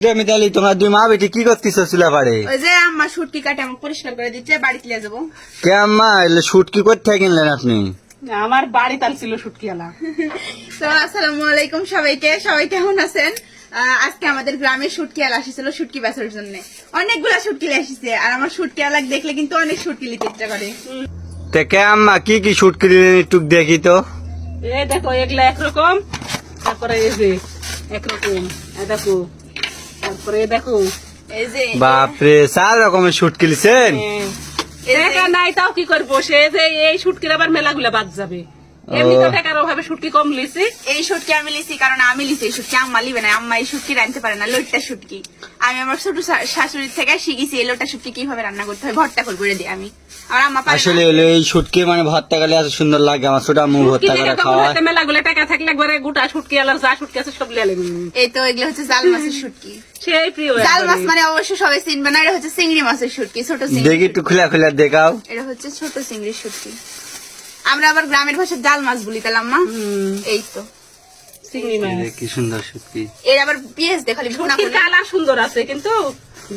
আমি তাহলে তোমার দুই মা বেটি কি করতেছ চুলা পারে ওই যে আম্মা সুটকি কাটে আমাকে পরিষ্কার করে দিচ্ছে বাড়িতে নিয়ে যাব। কে আম্মা এলে কিনলেন আপনি? আমার বাড়ি তাল ছিল সুটকিয়ালা তো আসসালামু আলাইকুম সবাইকে সবাই কেমন আছেন? আজকে আমাদের গ্রামে শুটকি আলা আসছিল শুটকি বেচার জন্য। অনেকগুলা শুটকি আসছে আর আমার শুটকি আলাক দেখলে কিন্তু অনেক শুটকি লিতে ইচ্ছা করে। তে কে আম্মা কি কি শুট কিনলেন একটু দেখি তো। এই দেখো এগুলা একরকম তারপরে এই যে একরকম দেখো। তারপরে দেখো। এই যে বাপরে চার রকমের শুট কিলছেন হ্যাঁ। টাকা নাই তাও কি করব? সে যে এই সুটকির আবার মেলাগুলা বাদ যাবে। এমনি তো টাকার অভাবে সুটকি কম লিছি। এই শুটকি আমি লিছি কারণ আমি লিছি এই শুটকি আম্মা লিবে না আম্মা এই শুটকি রাঁধতে পারে না লোটটা শুটকি। আমি আমার ছোট শাশুড়ির থেকে শিখেছি এই লোটটা শুটকি কীভাবে রান্না করতে হয় ভর্তা করে করে দিই আমি। আর আম্মা পারে আসলে এই শুটকি মানে ভর্তা গেলে এত সুন্দর লাগে আমার ছোটা মুখ ভর্তা করে খাওয়া মেলাগুলা টাকা থাকলে একবারে গোটা সুটকি আলার যা সুটকি আছে সব এই তো এগুলো হচ্ছে জাল মাছের শুটকি। সেই প্রিয় জাল মাছ মানে অবশ্য সবাই চিনবে না এটা হচ্ছে চিংড়ি মাছের শুটকি ছোট চিংড়ি দেখি একটু খুলে খুলে দেখাও। এটা হচ্ছে ছোট চিংড়ির শুটকি। আমরা আবার গ্রামের ভাষায় জাল মাছ বলি তাহলে আম্মা? এই তো। কি সুন্দর শুটকি। এর আবার পেঁয়াজ দিয়ে ভুনা করে কালার সুন্দর আছে কিন্তু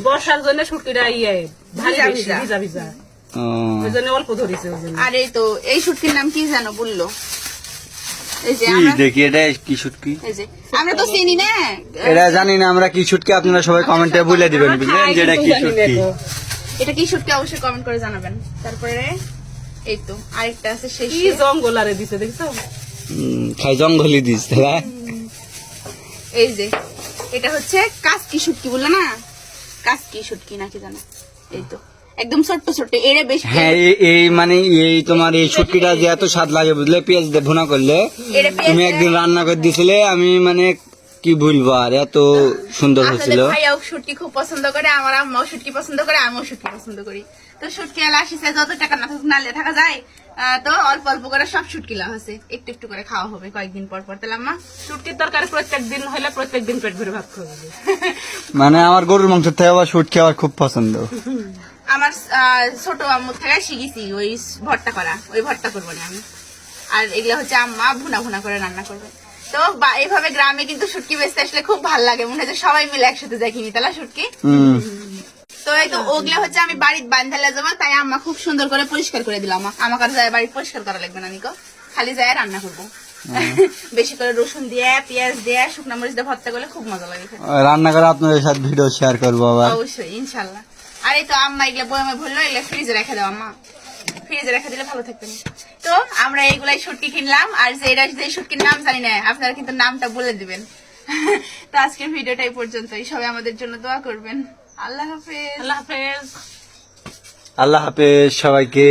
বর্ষার জন্য শুটকিটা ইয়ে ভারী ভিজা ভিজা। ভিজা ভিজা। ও, ওই জন্য অল্প ধরেছে ওই জন্য। আর এই তো এই শুটকির নাম কি জানো বলল? এই যে কি আমরা দেখি এটা কি শুটকি? আমরা তো চিনি না। এটা জানি না আমরা কি শুটকি আপনারা সবাই কমেন্টে বলে দিবেন বুঝলেন? কি শুটকি? এটা কি শুটকি অবশ্যই কমেন্ট করে জানাবেন। তারপরে এই তো আরেকটা আছে কি জঙ্গল আরে দিছে দেখছ? হুম, খাই জঙ্গলি দিস তাহলে এই যে এটা হচ্ছে কাসকি শুটকি বলল না? কাসকি শুটকি নাকি জানো? এই তো একদম ছোট্ট ছোট্ট এরে বেশি হ্যাঁ এই- এই মানে এই তোমার এই শুটকিটা যে এত স্বাদ লাগে বুঝলে? পেঁয়াজ দিয়ে ভুনা করলে তুমি একদিন রান্না করে দিছিলে আমি মানে কি ভুলবো? আর এত সুন্দর হয়েছিল। ভাইয়াও শুটকি খুব পছন্দ করে আমার আম্মাও শুটকি পছন্দ করে আমিও শুটকি পছন্দ করি। তো শুটকি আলা আসিছে যত টাকা না থাকুক নালে থাকা যায়। তো অল্প অল্প করে সব শুটকি লাভ আছে একটু একটু করে খাওয়া হবে কয়েকদিন পর পর। তাহলে আম্মা? শুটকির তরকারি প্রত্যেক দিন হলে প্রত্যেক দিন পেট ভরে ভাত খাওয়া মানে আমার গরুর মাংস থেকে আবার শুটকি আমার খুব পছন্দ। আমার আহ, ছোট আম্মুর থেকে শিখেছি ওই ভর্তা করা ওই ভর্তা করব না আমি। আর এগুলো হচ্ছে আম্মা ভুনা ভুনা করে রান্না করবে। তো বা- এইভাবে গ্রামে কিন্তু শুটকি বেচতে আসলে খুব ভালো লাগে। মনে হচ্ছে সবাই মিলে একসাথে যাই কিনি শুটকি? তো এই তো ওগুলো হচ্ছে আমি বাড়ির বান্ধালে যাব তাই আম্মা খুব সুন্দর করে পরিষ্কার করে দিলাম আমাকে। আর যায় বাড়ি পরিষ্কার করা লাগবে না নিকো। খালি যায় রান্না করব। বেশি করে রসুন দিয়ে পেঁয়াজ দিয়ে শুকনো মরিচ দিয়ে ভর্তা করলে খুব মজা লাগে রান্না করে আপনাদের সাথে ভিডিও শেয়ার করব আবার। অবশ্যই ইনশাল্লাহ। আর এই তো আম্মা এগুলো বয়ামে ভরলো এগুলো ফ্রিজে রেখে দাও আম্মা। ফ্রিজে রেখে দিলে ভালো থাকবে তো আমরা এইগুলাই শুটকি কিনলাম আর যে এটা যে শুটকির নাম জানি না আপনারা কিন্তু নামটা বলে দিবেন। তো আজকের ভিডিওটা এই পর্যন্তই। সবাই আমাদের জন্য দোয়া করবেন। আল্লাহ হাফেজ। আল্লাহ হাফেজ। আল্লাহ হাফেজ সবাইকে।